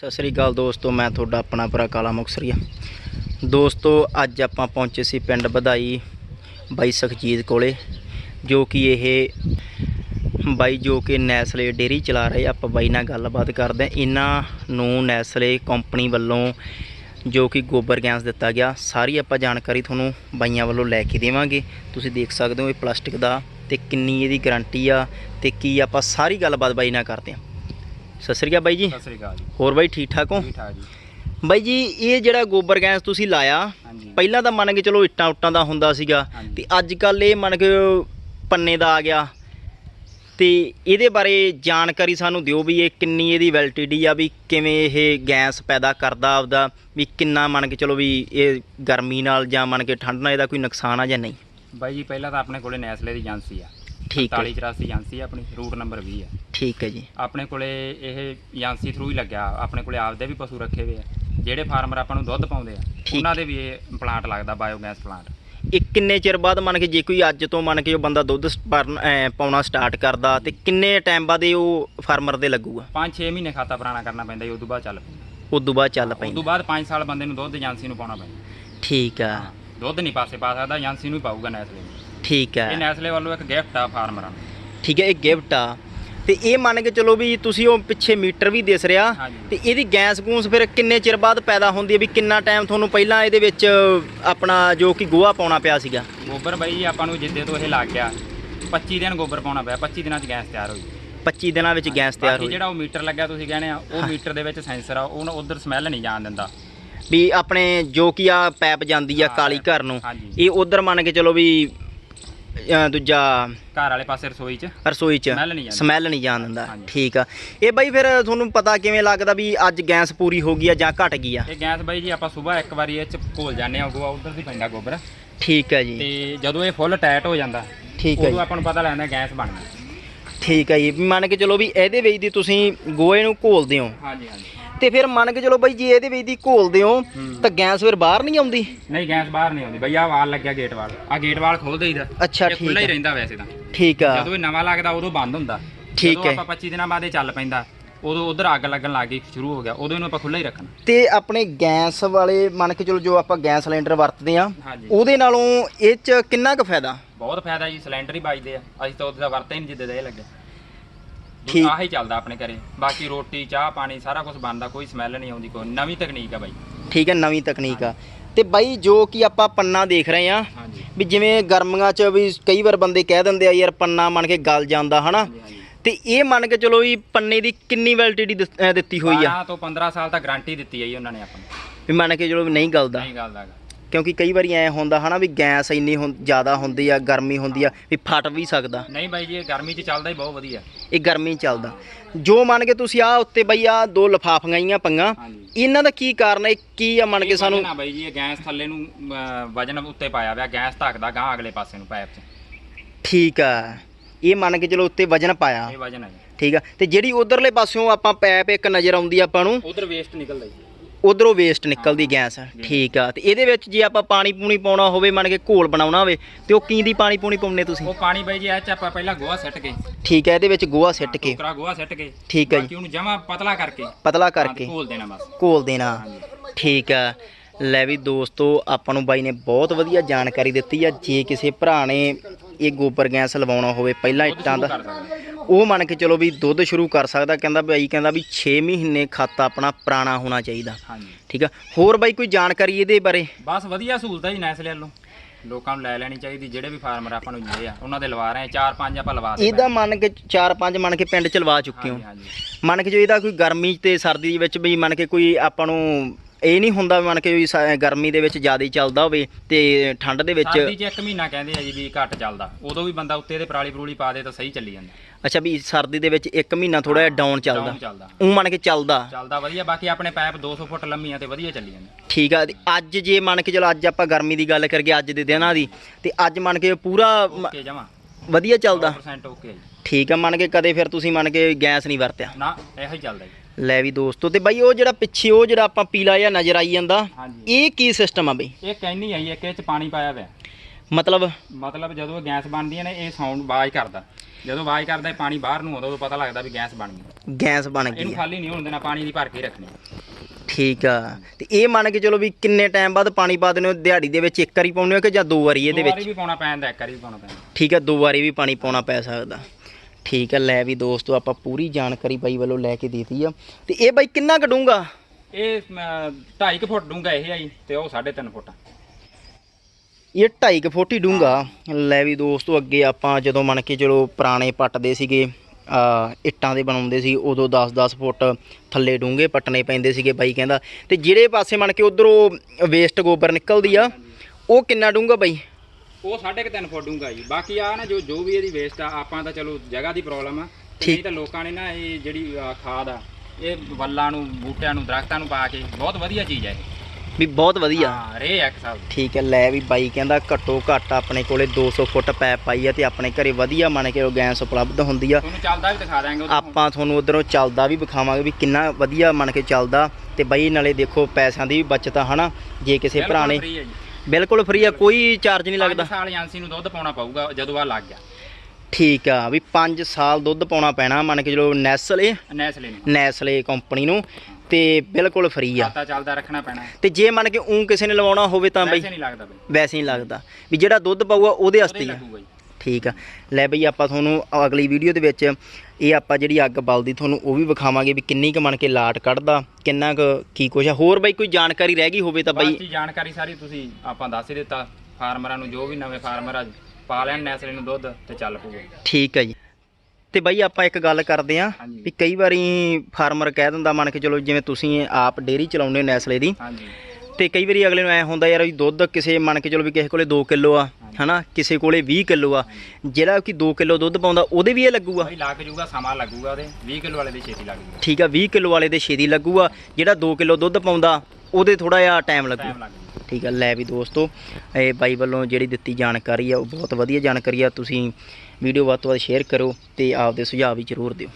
ਸਤਿ ਸ੍ਰੀ ਅਕਾਲ ਦੋਸਤੋ, ਮੈਂ ਤੁਹਾਡਾ ਆਪਣਾ ਭਰਾ ਕਾਲਾ ਮੁਕਸਰੀਆ। ਦੋਸਤੋ, ਅੱਜ ਆਪਾਂ ਪਹੁੰਚੇ ਸੀ ਪਿੰਡ ਵਧਾਈ ਬਾਈ ਸੁਖਜੀਤ ਕੋਲੇ, ਜੋ ਕਿ ਇਹ ਬਾਈ ਜੋ ਕਿ ਨੈਸਲੇ ਡੇਰੀ ਚਲਾ ਰਹੇ ਆਪਾਂ ਬਾਈ ਨਾਲ ਗੱਲਬਾਤ ਕਰਦੇ ਹਾਂ। ਇਹਨਾਂ ਨੂੰ ਨੈਸਲੇ ਕੰਪਨੀ ਵੱਲੋਂ ਜੋ ਕਿ ਗੋਬਰ ਗੈਸ ਦਿੱਤਾ ਗਿਆ, ਸਾਰੀ ਆਪਾਂ ਜਾਣਕਾਰੀ ਤੁਹਾਨੂੰ ਬਾਈਆਂ ਵੱਲੋਂ ਲੈ ਕੇ ਦੇਵਾਂਗੇ। ਤੁਸੀਂ ਦੇਖ ਸਕਦੇ ਹੋ ਇਹ ਪਲਾਸਟਿਕ ਦਾ ਤੇ ਕਿੰਨੀ ਇਹਦੀ ਗਾਰੰਟੀ ਆ ਤੇ ਕੀ ਆਪਾਂ ਸਾਰੀ ਗੱਲਬਾਤ ਬਾਈ ਨਾਲ ਕਰਦੇ ਹਾਂ। ਸਤਿ ਸ੍ਰੀ ਅਕਾਲ ਬਾਈ ਜੀ। ਸਤਿ ਸ੍ਰੀ ਅਕਾਲ ਜੀ। ਹੋਰ ਬਾਈ ਠੀਕ ਠਾਕ ਹੋ? ਠੀਕ ਠਾਕ ਜੀ। ਬਾਈ ਜੀ ਇਹ ਜਿਹੜਾ ਗੋਬਰ ਗੈਸ ਤੁਸੀਂ ਲਾਇਆ ਪਹਿਲਾਂ ਤਾਂ ਮੰਨ ਕੇ ਚਲੋ ਇੱਟਾਂ ਉੱਟਾਂ ਦਾ ਹੁੰਦਾ ਸੀਗਾ। ਤੇ ਅੱਜ ਕੱਲ ਇਹ ਮੰਨ ਕੇ ਪੰਨੇ ਦਾ ਆ ਗਿਆ। ਤੇ ਇਹਦੇ ਬਾਰੇ ਜਾਣਕਾਰੀ ਸਾਨੂੰ ਦਿਓ ਵੀ ਇਹ ਕਿੰਨੀ ਇਹਦੀ ਵੈਲਿਡਿਟੀ ਆ ਵੀ ਕਿਵੇਂ ਇਹ ਗੈਸ ਪੈਦਾ ਕਰਦਾ ਆਪਦਾ ਵੀ ਕਿੰਨਾ ਮੰਨ ਕੇ ਚਲੋ ਵੀ ਇਹ ਗਰਮੀ ਨਾਲ ਜਾਂ ਮੰਨ ਕੇ ਠੰਡ ਨਾਲ ਇਹਦਾ ਕੋਈ ਨੁਕਸਾਨ ਆ ਜਾਂ ਨਹੀਂ? ਬਾਈ ਜੀ ਪਹਿਲਾਂ ਤਾਂ ਆਪਣੇ ਕੋਲੇ ਨੈਸਲੇ ਦੀ ਏਜੰਸੀ ਆ। ਠੀਕ ਹੈ 4484 ਏਜੰਸੀ ਆ ਆਪਣੀ ਰੂਟ ਨੰਬਰ 20 ਆ ਠੀਕ ਹੈ ਜੀ। ਆਪਣੇ ਕੋਲੇ ਇਹ ਏਜੰਸੀ ਥਰੂ ਹੀ ਲੱਗਿਆ ਆਪਣੇ ਕੋਲੇ ਆਪਦੇ ਵੀ ਪਸ਼ੂ ਰੱਖੇ ਹੋਏ ਆ। ਜਿਹੜੇ ਫਾਰਮਰ ਆਪਾਂ ਨੂੰ ਦੁੱਧ ਪਾਉਂਦੇ ਆ। ਉਹਨਾਂ ਦੇ ਵੀ ਇਹ ਪਲਾਂਟ ਲੱਗਦਾ ਬਾਇਓਗੈਸ ਪਲਾਂਟ ਇਹ ਕਿੰਨੇ ਚਿਰ ਬਾਅਦ ਮੰਨ ਕੇ ਜੇ ਕੋਈ ਅੱਜ ਤੋਂ ਮੰਨ ਕੇ ਉਹ ਬੰਦਾ ਦੁੱਧ ਪਾਉਣਾ ਸਟਾਰਟ ਕਰਦਾ ਤੇ ਕਿੰਨੇ ਟਾਈਮ ਬਾਅਦ ਇਹ ਉਹ ਫਾਰਮਰ ਦੇ ਲੱਗੂਗਾ? 5-6 ਮਹੀਨੇ ਖਾਤਾ ਪੁਰਾਣਾ ਕਰਨਾ ਪੈਂਦਾ ਜੀ ਉਦੋਂ ਬਾਅਦ ਚੱਲ ਪੈਂਦਾ। ਉਦੋਂ ਬਾਅਦ ਚੱਲ ਪੈਂਦਾ। ਬਾਅਦ 5 ਸਾਲ ਬੰਦੇ ਨੂੰ ਦੁੱਧ ਏਜੰਸੀ ਨੂੰ ਪਾਉਣਾ ਪੈਂਦਾ। ਠੀਕ ਆ। ਦੁੱਧ ਨਹੀਂ ਪਾਸੇ ਪਾ ਸਕਦਾ ਏਜੰਸੀ ਨੂੰ ਹੀ ਪਾਊਗਾ ਨੈਸਲੇ। ਠੀਕ ਇਹ ਹੈ ਨੈਸਲੇ ਵੱਲੋਂ ਇੱਕ ਗਿਫਟ ਆ ਫਾਰਮਰਾਂ ਨੂੰ। ਠੀਕ ਹੈ ਇਹ ਗਿਫਟ ਆ। ਤੇ ਇਹ ਮੰਨ ਕੇ ਚਲੋ ਵੀ ਤੁਸੀਂ ਉਹ ਪਿੱਛੇ ਮੀਟਰ ਵੀ ਦਿਸ ਰਿਹਾ। ਹਾਂਜੀ। ਤੇ ਇਹਦੀ ਗੈਸ ਗੂੰਸ ਫਿਰ ਕਿੰਨੇ ਚਿਰ ਬਾਅਦ ਪੈਦਾ ਹੁੰਦੀ ਹੈ ਵੀ ਕਿੰਨਾ ਟਾਈਮ ਤੁਹਾਨੂੰ ਪਹਿਲਾਂ ਇਹਦੇ ਵਿੱਚ ਆਪਣਾ ਜੋ ਕਿ ਗੋਹਾ ਪਾਉਣਾ ਪਿਆ ਸੀਗਾ? ਗੋਬਰ ਬਾਈ ਜੀ ਆਪਾਂ ਨੂੰ ਜਿੱਦੇ ਤੋਂ ਇਹ ਲੱਗ ਗਿਆ। 25 ਦਿਨ ਗੋਬਰ ਪਾਉਣਾ ਪਿਆ 25 ਦਿਨਾਂ 'ਚ ਗੈਸ ਤਿਆਰ ਹੋਈ। 25 ਦਿਨਾਂ ਵਿੱਚ ਗੈਸ ਤਿਆਰ ਬਾਕੀ ਹੋਈ। ਜਿਹੜਾ ਉਹ ਮੀਟਰ ਲੱਗਿਆ ਤੁਸੀਂ ਕਹਿੰਦੇ ਆ ਉਹ ਮੀਟਰ ਦੇ ਵਿੱਚ ਸੈਂਸਰ ਆ ਉਹ ਉਧਰ ਸਮੈਲ ਨਹੀਂ ਜਾਣ ਦਿੰਦਾ। ਵੀ ਆਪਣੇ ਜੋ ਕਿ ਆ ਪੈਪ ਜਾਂਦੀ ਆ ਕਾਲੀ ਘਰ ਨੂੰ ਹਾਂਜੀ। ਇਹ ਉਧਰ ਮੰਨ ਕੇ ਚਲੋ ਵੀ ਅ, ਦੂਜਾ ਘਰ ਵਾਲੇ ਪਾਸੇ ਰਸੋਈ 'ਚ? ਰਸੋਈ ਚ। Smell ਨਹੀਂ ਜਾਂਦੀ। ਸਮੈਲ ਨਹੀਂ ਜਾਣ ਦਿੰਦਾ। ਹਾਂਜੀ। ਠੀਕ ਆ। ਇਹ ਬਾਈ ਫਿਰ ਤੁਹਾਨੂੰ ਪਤਾ ਕਿਵੇਂ ਲੱਗਦਾ ਵੀ ਅੱਜ ਗੈਸ ਪੂਰੀ ਹੋ ਗਈ ਆ ਜਾਂ ਘਟ ਗਈ ਆ? ਇਹ ਗੈਸ ਬਾਈ ਜੀ ਆਪਾਂ ਸਵੇਰ ਇੱਕ ਵਾਰੀ ਇਹ 'ਚ ਘੋਲ ਜਾਂਦੇ ਆ ਗੋਆ ਉਧਰ ਦੀ ਪੈਂਦਾ ਗੋਬਰ। ਠੀਕ ਹੈ ਜੀ। ਤੇ ਜਦੋਂ ਇਹ ਫੁੱਲ ਟਾਈਟ ਹੋ ਜਾਂਦਾ ਠੀਕ ਉਦੋਂ ਜੀ। ਆਪਾਂ ਨੂੰ ਪਤਾ ਲੱਗਦਾ ਗੈਸ ਬਣ ਗਈ ਠੀਕ ਹੈ ਜੀ। ਵੀ ਮੰਨ ਕੇ ਚਲੋ ਵੀ ਇਹਦੇ ਵਿੱਚ ਦੀ ਤੁਸੀਂ ਗੋਏ ਨੂੰ ਘੋਲਦੇ ਹੋ। ਹਾਂਜੀ ਹਾਂਜੀ। ਤੇ ਫਿਰ ਮੰਨ ਕੇ ਚਲੋ ਬਾਈ ਜੀ ਇਹਦੇ ਵਿੱਚ ਦੀ ਘੋਲਦੇ ਹੋ। ਤਾਂ ਗੈਸ ਫਿਰ ਬਾਹਰ ਨਹੀਂ ਆਉਂਦੀ? ਨਹੀਂ ਗੈਸ ਬਾਹਰ ਨਹੀਂ ਆਉਂਦੀ। ਬਈ ਆਹ ਵਾਲ ਲੱਗਿਆ ਗੇਟ ਵਾਲ। ਆ ਗੇਟ ਵਾਲ ਖੋਲ ਦੇਈਦਾ ਅੱਛਾ, ਇਹ ਠੀਕ ਖੁੱਲਾ ਹੀ ਆ। ਰਹਿੰਦਾ ਵੈਸੇ ਤਾਂ। ਠੀਕ ਆ। ਜਦੋਂ ਇਹ ਨਵਾਂ ਲੱਗਦਾ ਉਦੋਂ ਬੰਦ ਹੁੰਦਾ। ਠੀਕ ਜਦੋਂ ਹੈ। ਆਪਾਂ 25 ਦਿਨਾਂ ਬਾਅਦ ਇਹ ਚੱਲ ਪੈਂਦਾ ਉਦੋਂ ਉਧਰ ਅੱਗ ਲੱਗਣ ਲੱਗ ਗਈ ਸ਼ੁਰੂ ਹੋ ਗਿਆ। ਉਦੋਂ ਇਹਨੂੰ ਆਪਾਂ ਖੁੱਲਾ ਹੀ ਰੱਖਣਾ। ਤੇ ਆਪਣੇ ਗੈਸ ਵਾਲੇ ਮੰਨ ਕੇ ਚਲੋ ਜੋ ਆਪਾਂ ਗੈਸ ਸਿਲੰਡਰ ਵਰਤਦੇ ਆ ਹਾਂਜੀ। ਉਹਦੇ ਨਾਲੋਂ ਇਹ ਚ ਕਿੰਨਾ ਕੁ ਫਾਇਦਾ? ਬਹੁਤ ਫਾਇਦਾ ਜੀ ਸਿਲੰਡਰ ਹੀ ਬਚਦੇ ਆ। ਅਸੀਂ ਤਾਂ ਉਹਦਾ ਵਰਤੇ ਹੀ ਨਹੀਂ ਜਿੱਦੇ ਦਾ ਇਹ ਠੀਕ। ਆਹ ਚੱਲਦਾ ਆਪਣੇ ਘਰੇ। ਬਾਕੀ ਰੋਟੀ ਚਾਹ ਪਾਣੀ ਸਾਰਾ ਕੁਝ ਬਣਦਾ ਕੋਈ ਸਮੈਲ ਨਹੀਂ ਆਉਂਦੀ ਕੋਈ ਨਵੀਂ ਤਕਨੀਕ ਆ ਬਾਈ। ਠੀਕ ਹੈ ਨਵੀਂ ਤਕਨੀਕ ਆ। ਤੇ ਬਾਈ ਜੋ ਕਿ ਆਪਾਂ ਪੰਨਾ ਦੇਖ ਰਹੇ ਆ ਹਾਂਜੀ। ਵੀ ਜਿਵੇਂ ਗਰਮੀਆਂ ਚ ਵੀ ਕਈ ਵਾਰ ਬੰਦੇ ਕਹਿ ਦਿੰਦੇ ਆ ਯਾਰ ਪੰਨਾ ਮੰਨ ਕੇ ਗਲ ਜਾਂਦਾ ਹਨਾ? ਹਾਂਜੀ ਹਾਂਜੀ। ਤੇ ਇਹ ਮੰਨ ਕੇ ਚਲੋ ਵੀ ਪੰਨੇ ਦੀ ਕਿੰਨੀ ਵੈਲਿਡਿਟੀ ਦਿੱਤੀ ਹੋਈ ਆ? 12 ਤੋਂ 15 ਸਾਲ ਤੱਕ ਗਾਰੰਟੀ ਦਿੱਤੀ ਹੈ ਜੀ ਉਹਨਾਂ ਨੇ ਆਪਾਂ ਨੂੰ। ਵੀ ਮੰਨ ਕੇ ਚਲੋ ਵੀ ਨਹੀਂ ਗਲਦਾ। ਨਹੀਂ ਗੱਲ ਦਾ। ਕਿਉਂਕਿ ਕਈ ਵਾਰੀ ਐ ਹੁੰਦਾ ਹਨਾ ਵੀ ਗੈਸ ਇੰਨੀ ਜ਼ਿਆਦਾ ਹੁੰਦੀ ਆ ਗਰਮੀ ਹੁੰਦੀ ਆ ਵੀ ਫਟ ਵੀ ਸਕਦਾ। ਨਹੀਂ ਬਾਈ ਜੀ ਇਹ ਗਰਮੀ 'ਚ ਚੱਲਦਾ ਹੀ ਬਹੁਤ ਵਧੀਆ। ਇਹ ਗਰਮੀ 'ਚ ਚੱਲਦਾ। ਜੋ ਮੰਨ ਕੇ ਤੁਸੀਂ ਆ ਉੱਤੇ ਬਈ ਆ ਦੋ ਲਫਾਫੀਆਂ ਆਈਆਂ ਪੰਗਾ ਇਹਨਾਂ ਦਾ ਕੀ ਕਾਰਨ ਹੈ? ਕੀ ਆ ਮੰਨ ਕੇ ਸਾਨੂੰ ਆ ਬਾਈ ਜੀ ਇਹ ਗੈਸ ਥੱਲੇ ਨੂੰ ਵਜਨ ਉੱਤੇ ਪਾਇਆ ਹੋਇਆ ਗੈਸ ਧੱਕਦਾ ਗਾਂ ਅਗਲੇ ਪਾਸੇ ਨੂੰ ਪਾਈਪ 'ਚ। ਠੀਕ ਆ। ਇਹ ਮੰਨ ਕੇ ਚਲੋ ਉੱਤੇ ਵਜਨ ਪਾਇਆ। ਇਹ ਵਜਨ ਹੈ ਠੀਕ ਆ। ਤੇ ਜਿਹੜੀ ਉਧਰਲੇ ਪਾਸਿਓਂ ਆਪਾਂ ਪੈਪ ਇੱਕ ਨਜ਼ਰ ਆਉਂਦੀ ਆਪਾਂ ਨੂੰ ਉਧਰ ਵੇਸਟ ਨਿਕਲਦਾ ਜੀ। ਉਧਰੋਂ ਵੇਸਟ ਨਿਕਲਦੀ ਗੈਸ ਠੀਕ ਆ ਤੇ ਇਹਦੇ ਵਿੱਚ ਜੇ ਆਪਾਂ ਪਾਣੀ ਪੂਣੀ ਪਾਉਣਾ ਹੋਵੇ ਮੰਨ ਕੇ ਘੋਲ ਬਣਾਉਣਾ ਹੋਵੇ ਤੇ ਉਹ ਕੀ ਦੀ ਪਾਣੀ ਪੂਣੀ ਪਾਉਣੇ ਤੁਸੀਂ? ਉਹ ਪਾਣੀ ਬਾਈ ਜੀ ਇਹ 'ਚ ਆਪਾਂ ਪਹਿਲਾਂ ਗੋਹਾ ਸਿੱਟ ਕੇ। ਠੀਕ ਹੈ ਇਹਦੇ ਵਿੱਚ ਗੋਹਾ ਸਿੱਟ ਕੇ। ਟੋਕਰਾ ਗੋਹਾ ਸਿੱਟ ਕੇ। ਠੀਕ ਹੈ ਜੀ। ਉਹਨੂੰ ਜਮਾ ਪਤਲਾ ਕਰਕੇ। ਪਤਲਾ ਕਰਕੇ। ਘੋਲ ਦੇਣਾ ਬਸ। ਘੋਲ ਦੇਣਾ। ਠੀਕ ਆ। ਲੈ ਵੀ ਦੋਸਤੋ ਆਪਾਂ ਨੂੰ ਬਾਈ ਨੇ ਬਹੁਤ ਵਧੀਆ ਜਾਣਕਾਰੀ ਦਿੱਤੀ ਆ। ਜੇ ਕਿਸੇ ਭਰਾ ਨੇ ਇਹ ਗੋਬਰ ਗੈਸ ਲਵਾਉਣਾ ਹੋਵੇ ਪਹਿਲਾਂ ਇੱਟਾਂ ਦਾ ਉਹ ਮੰਨ ਕੇ ਚਲੋ ਵੀ ਦੁੱਧ ਸ਼ੁਰੂ ਕਰ ਸਕਦਾ ਕਹਿੰਦਾ ਬਾਈ ਕਹਿੰਦਾ ਵੀ 6 ਮਹੀਨੇ ਖਾਤਾ ਆਪਣਾ ਪੁਰਾਣਾ ਹੋਣਾ ਚਾਹੀਦਾ। ਹਾਂਜੀ। ਠੀਕ ਆ? ਹੋਰ ਬਾਈ ਕੋਈ ਜਾਣਕਾਰੀ ਇਹਦੇ ਬਾਰੇ? ਬਸ ਵਧੀਆ ਸਹੂਲਤ ਹੈ ਜੀ ਨੈਸਲੇ ਵੱਲੋਂ। ਲੋਕਾਂ ਨੂੰ ਲੈ ਲੈਣੀ ਚਾਹੀਦੀ ਜਿਹੜੇ ਵੀ ਫਾਰਮਰ ਆਪਾਂ ਨੂੰ ਜਿਹੜੇ ਆ ਉਹਨਾਂ ਦੇ ਲਵਾ ਰਹੇ ਆ ਚਾਰ ਪੰਜ ਆਪਾਂ ਲਵਾ ਦੇ ਇਹਦਾ ਮੰਨ ਕੇ 4-5 ਮੰਨ ਕੇ ਪਿੰਡ ਚ ਲਵਾ ਚੁੱਕੇ ਹੋ। ਹਾਂਜੀ। ਮੰਨ ਕੇ ਜੋ ਇਹਦਾ ਕੋਈ ਗਰਮੀ ਤੇ ਸਰਦੀ ਵਿੱਚ ਵੀ ਮੰਨ ਕੇ ਕੋਈ ਆਪਾਂ ਨੂੰ ਇਹ ਨਹੀਂ ਹੁੰਦਾ ਮੰਨ ਕੇ ਵੀ ਸ- ਗਰਮੀ ਦੇ ਵਿੱਚ ਜ਼ਿਆਦਾ ਹੀ ਚੱਲਦਾ ਹੋਵੇ ਤੇ ਠੰਡ ਦੇ ਵਿੱਚ ਸਰਦੀ 'ਚ ਇੱਕ ਮਹੀਨਾ ਕਹਿੰਦੇ ਆ ਜੀ ਵੀ ਘੱਟ ਚੱਲਦਾ। ਉਦੋਂ ਵੀ ਬੰਦਾ ਉੱਤੇ ਦੇ ਪਰਾਲੀ ਪਰੂਲੀ ਪਾ ਦੇ ਤਾਂ ਸਹੀ ਚੱਲੀ ਜਾਂਦਾ। ਅੱਛਾ ਵੀ ਸਰਦੀ ਦੇ ਵਿੱਚ ਇੱਕ ਮਹੀਨਾ ਥੋੜਾ ਜਿਹਾ ਡਾਊਨ ਚੱਲਦਾ। ਉਹ ਮੰਨ ਕੇ ਚੱਲਦਾ। ਚੱਲਦਾ ਵਧੀਆ ਬਾਕੀ ਆਪਣੇ ਪਾਈਪ 200 ਫੁੱਟ ਲੰਮੀਆਂ ਤੇ ਵਧੀਆ ਚੱਲੀ ਜਾਂਦਾ। ਠੀਕ ਆ ਤੇ ਅੱਜ ਜੇ ਮੰਨ ਕੇ ਚਲੋ ਅੱਜ ਆਪਾਂ ਗਰਮੀ ਦੀ ਗੱਲ ਕਰੀਏ ਅੱਜ ਦੇ ਦਿਨਾਂ ਦੀ ਤੇ ਅੱਜ ਮੰਨ ਕੇ ਪੂਰਾ ਮ- ਓਕੇ ਜਮਾ। ਵਧੀਆ ਚੱਲਦਾ। 100% ਓਕੇ ਜੀ। ਠੀਕ ਆ ਮੰਨ ਕੇ ਕਦੇ ਫਿਰ ਤੁਸੀਂ ਮੰਨ ਕੇ ਗੈਸ ਨਹੀਂ ਵਰਤਿਆ। ਨਾ ਇਹੋ ਹੀ ਚੱਲਦਾ ਜੀ। ਲੈ ਵੀ ਦੋਸਤੋ ਤੇ ਬਾਈ ਉਹ ਜਿਹੜਾ ਪਿੱਛੇ ਉਹ ਜਿਹੜਾ ਆਪਾਂ ਪੀਲਾ ਜਿਹਾ ਨਜ਼ਰ ਆਈ ਜਾਂਦਾ ਹਾਂਜੀ। ਇਹ ਕੀ ਸਿਸਟਮ ਆ ਬਈ? ਇਹ ਕੈਨੀ ਆਈ ਇੱਕ ਇਹ 'ਚ ਪਾਣੀ ਪਾਇਆ ਹੋਇਆ। ਮਤਲਬ? ਮਤਲਬ ਜਦੋਂ ਇਹ ਗੈਸ ਬਣਦੀ ਹੈ ਨਾ ਇਹ ਸਾਊਂਡ ਆਵਾਜ਼ ਕਰਦਾ। ਜਦੋਂ ਆਵਾਜ਼ ਕਰਦਾ ਇਹ ਪਾਣੀ ਬਾਹਰ ਨੂੰ ਆਉਂਦਾ ਉਦੋਂ ਪਤਾ ਲੱਗਦਾ ਵੀ ਗੈਸ ਬਣ ਗਈ। ਗੈਸ ਬਣ ਗਈ ਇਹਨੂੰ ਆ। ਖਾਲੀ ਨਹੀਂ ਹੋਣ ਦੇਣਾ ਪਾਣੀ ਦੀ ਭਰ ਕੇ ਰੱਖਣੀ। ਠੀਕ ਆ। ਤੇ ਇਹ ਮੰਨ ਕੇ ਚਲੋ ਵੀ ਕਿੰਨੇ ਟਾਈਮ ਬਾਅਦ ਪਾਣੀ ਪਾ ਦਿੰਦੇ ਹੋ? ਦਿਹਾੜੀ ਦੇ ਵਿੱਚ ਇੱਕ ਵਾਰੀ ਪਾਉਂਦੇ ਹੋ ਕਿ ਜਾਂ ਦੋ ਵਾਰੀ ਇਹਦੇ ਦੋ ਵਿੱਚ? ਵਾਰੀ ਵੀ ਪਾਉਣਾ ਪੈਂਦਾ ਇੱਕ ਵਾਰੀ ਵੀ ਪਾਉਣਾ ਪੈਂਦਾ। ਠੀਕ ਆ ਦੋ ਵਾਰੀ ਵੀ ਪਾਣੀ ਪਾਉਣਾ ਪੈ ਸਕਦਾ। ਠੀਕ ਆ ਲੈ ਵੀ ਦੋਸਤੋ ਆਪਾਂ ਪੂਰੀ ਜਾਣਕਾਰੀ ਬਾਈ ਵੱਲੋਂ ਲੈ ਕੇ ਦੇਤੀ ਆ। ਤੇ ਇਹ ਬਾਈ ਕਿੰਨਾ ਕਢੂੰਗਾ? ਇਹ 2.5 ਫੁੱਟ ਡੂੰਗਾ ਇਹ ਆਈ ਤੇ ਉਹ 3.5 ਫੁੱਟ ਇਹ 2.5 ਫੁੱਟ ਹੀ ਡੂੰਗਾ ਲੈ ਵੀ ਦੋਸਤੋ ਅੱਗੇ ਆਪਾਂ ਜਦੋਂ ਮੰਨ ਕੇ ਚਲੋ ਪੁਰਾਣੇ ਪੱਟਦੇ ਸੀਗੇ ਆ ਇੱਟਾਂ ਦੇ ਬਣਾਉਂਦੇ ਸੀ ਉਦੋਂ 10-10 ਫੁੱਟ ਥੱਲੇ ਡੂੰਗੇ ਪੱਟਣੇ ਪੈਂਦੇ ਸੀਗੇ ਬਾਈ ਕਹਿੰਦਾ। ਤੇ ਜਿਹੜੇ ਪਾਸੇ ਮੰਨ ਕੇ ਉਧਰੋਂ ਵੇਸਟ ਗੋਬਰ ਨਿਕਲਦੀ ਆ ਉਹ ਕਿੰਨਾ ਡੂੰਗਾ ਬਾਈ? ਉਹ 3.5 ਫੁੱਟ ਡੂੰਗਾ ਜੀ। ਬਾਕੀ ਆ ਨਾ ਜੋ ਜੋ ਵੀ ਇਹਦੀ ਵੇਸਟ ਆ ਆਪਾਂ ਤਾਂ ਚਲੋ ਜਗ੍ਹਾ ਦੀ ਪ੍ਰੋਬਲਮ ਆ। ਤੇ। ਨਹੀਂ ਤਾਂ ਲੋਕਾਂ ਨੇ ਨਾ ਇਹ ਜਿਹੜੀ ਖਾਦ ਆ ਇਹ ਵੱਲਾਂ ਨੂੰ ਬੂਟਿਆਂ ਨੂੰ ਦਰਖਤਾਂ ਨੂੰ ਪਾ ਕੇ ਬਹੁਤ ਵਧੀਆ ਚੀਜ਼ ਹੈ ਇਹ। ਵੀ ਬਹੁਤ ਵਧੀਆ। ਹਾਂ ਰੇ ਇੱਕ ਹਿਸਾਬ ਦੀ। ਠੀਕ ਹੈ ਲੈ ਵੀ ਬਾਈ ਕਹਿੰਦਾ ਘੱਟੋ ਘੱਟ ਆਪਣੇ ਕੋਲੇ 200 ਫੁੱਟ ਪੈਪ ਪਾਈ ਆ ਤੇ ਆਪਣੇ ਘਰੇ ਵਧੀਆ ਮੰਨ ਕੇ ਉਹ ਗੈਸ ਉਪਲਬਧ ਹੁੰਦੀ ਆ। ਤੁਹਾਨੂੰ ਚੱਲਦਾ ਵੀ ਦਿਖਾ ਦਾਂਗੇ ਆਪਾਂ ਤੁਹਾਨੂੰ ਉਧਰੋਂ ਚੱਲਦਾ ਵੀ ਵਿਖਾਵਾਂਗੇ ਵੀ ਕਿੰਨਾ ਵਧੀਆ ਮੰਨ ਕੇ ਚੱਲਦਾ। ਤੇ ਬਾਈ ਨਾਲੇ ਦੇਖੋ ਪੈਸਿਆਂ ਦੀ ਵੀ ਬਚਤ ਆ ਹਨਾ? ਜੇ ਕਿਸੇ ਭਰਾ ਨੇ free ਹੈ ਜੀ। ਬਿਲਕੁਲ ਫ੍ਰੀ ਆ ਕੋਈ ਚਾਰਜ ਨਹੀਂ ਲੱਗਦਾ। ਸਾਲ ਏਜੰਸੀ ਨੂੰ ਦੁੱਧ ਪਾਉਣਾ ਪਊਗਾ ਜਦੋਂ ਆ ਲੱਗ ਗਿਆ। ਠੀਕ ਆ ਵੀ 5 ਸਾਲ ਦੁੱਧ ਪਾਉਣਾ ਪੈਣਾ ਮੰਨ ਕੇ ਚਲੋ ਨੈਸਲੇ। ਨੈਸਲੇ ਨੂੰ। ਨੈਸਲੇ ਕੰਪਨੀ ਨੂੰ ਤੇ ਬਿਲਕੁਲ ਫ੍ਰੀ ਆ। ਖਾਤਾ ਚੱਲਦਾ ਰੱਖਣਾ ਪੈਣਾ। ਤੇ ਜੇ ਮੰਨ ਕੇ ਉਂ ਕਿਸੇ ਨੇ ਲਵਾਉਣਾ ਹੋਵੇ ਤਾਂ ਬਾਈ ਪੈਸੇ ਨਹੀਂ ਲੱਗਦਾ ਬਈ। ਵੈਸੇ ਹੀ ਲੱਗਦਾ। ਵੀ ਜਿਹੜਾ ਦੁੱਧ ਪਾਊਗਾ ਉਹਦੇ ਵਾਸਤੇ ਹੀ ਆ। ਲੱਗੂਗਾ ਜੀ। ਠੀਕ ਆ। ਲੈ ਬਈ ਆਪਾਂ ਤੁਹਾਨੂੰ ਅਗਲੀ ਵੀਡੀਓ ਦੇ ਵਿੱਚ ਇਹ ਆਪਾਂ ਜਿਹੜੀ ਅੱਗ ਬਲਦੀ ਤੁਹਾਨੂੰ ਉਹ ਵੀ ਵਿਖਾਵਾਂਗੇ ਵੀ ਕਿੰਨੀ ਕੁ ਮਨ ਕੇ ਲਾਟ ਕੱਢਦਾ ਕਿੰਨਾ ਕੁ ਕੀ ਕੁਛ ਆ। ਹੋਰ ਬਈ ਕੋਈ ਜਾਣਕਾਰੀ ਰਹਿ ਗਈ ਹੋਵੇ ਤਾਂ ਬਈ ਬਈ ਜਾਣਕਾਰੀ ਸਾਰੀ ਤੁਸੀਂ ਆਪਾਂ ਦੱਸ ਹੀ ਦਿੱਤਾ। ਫਾਰਮਰਾਂ ਨੂੰ ਜੋ ਵੀ ਨਵੇਂ ਫਾਰਮਰ ਆ ਪਾ ਲੈਣ ਨੈਸਲੇ ਨੂੰ ਦੁੱਧ ਤੇ ਚੱਲ ਪਊਗਾ। ਠੀਕ ਆ ਜੀ। ਤੇ ਬਈ ਆਪਾਂ ਇੱਕ ਗੱਲ ਕਰਦੇ ਆਂ ਹਾਂਜੀ। ਵੀ ਕਈ ਵਾਰੀ ਫਾਰਮਰ ਕਹਿ ਦਿੰਦਾ ਮੰਨ ਕੇ ਚਲੋ ਜਿਵੇਂ ਤੁਸੀਂ ਆਪ ਡੇਅਰੀ ਚਲਾਉਂਦੇ ਹੋ ਨੈਸਲੇ ਦੀ ਹਾਂਜੀ। ਤੇ ਕਈ ਵਾਰੀ ਅਗਲੇ ਨੂੰ ਐ ਹੁੰਦਾ ਯਾਰ ਵੀ ਦੁੱਧ ਕਿਸੇ ਮੰਨ ਕੇ ਚਲੋ ਵੀ ਕਿਸੇ ਕੋਲੇ 2 ਕਿਲੋ ਆ ਹਨਾ ਕਿਸੇ ਕੋਲੇ 20 ਕਿਲੋ ਆ ਜਿਹੜਾ ਕਿ 2 ਕਿਲੋ ਦੁੱਧ ਪਾਉਂਦਾ ਉਹਦੇ ਵੀ ਇਹ ਲੱਗੂਗਾ? ਬਈ ਲੱਗ ਜੂਗਾ ਸਮਾਂ ਲੱਗੂਗਾ ਉਹਦੇ। 20 ਕਿਲੋ ਵਾਲੇ ਦੀ ਛੇਤੀ ਲੱਗ ਜੂਗਾ। ਠੀਕ ਆ 20 ਕਿਲੋ ਵਾਲੇ ਦੇ ਛੇਤੀ ਲੱਗੂਗਾ ਜਿਹੜਾ 2 ਕਿਲੋ ਦੁੱਧ ਪਾਉਂਦਾ ਉਹਦੇ ਥੋੜਾ ਜਿਹਾ ਟਾਈਮ ਲੱਗੂ। ਟਾਈਮ ਲੱਗ ਜੂਗਾ। ਠੀਕ ਆ ਲੈ ਵੀ ਦੋਸਤੋ ਇਹ ਬਾਈ ਵੱਲੋਂ ਜਿਹੜੀ ਦਿੱਤੀ ਜਾਣਕਾਰੀ ਆ ਉਹ ਬਹੁਤ ਵਧੀਆ ਜਾਣਕਾਰੀ ਆ ਤੁਸੀਂ ਵੀਡੀਓ ਵੱਧ ਤੋਂ ਵੱਧ ਸ਼ੇਅਰ ਕਰੋ ਤੇ ਆਪਦੇ ਸੁਝਾਅ ਵੀ ਜ਼ਰੂਰ ਦਿਓ।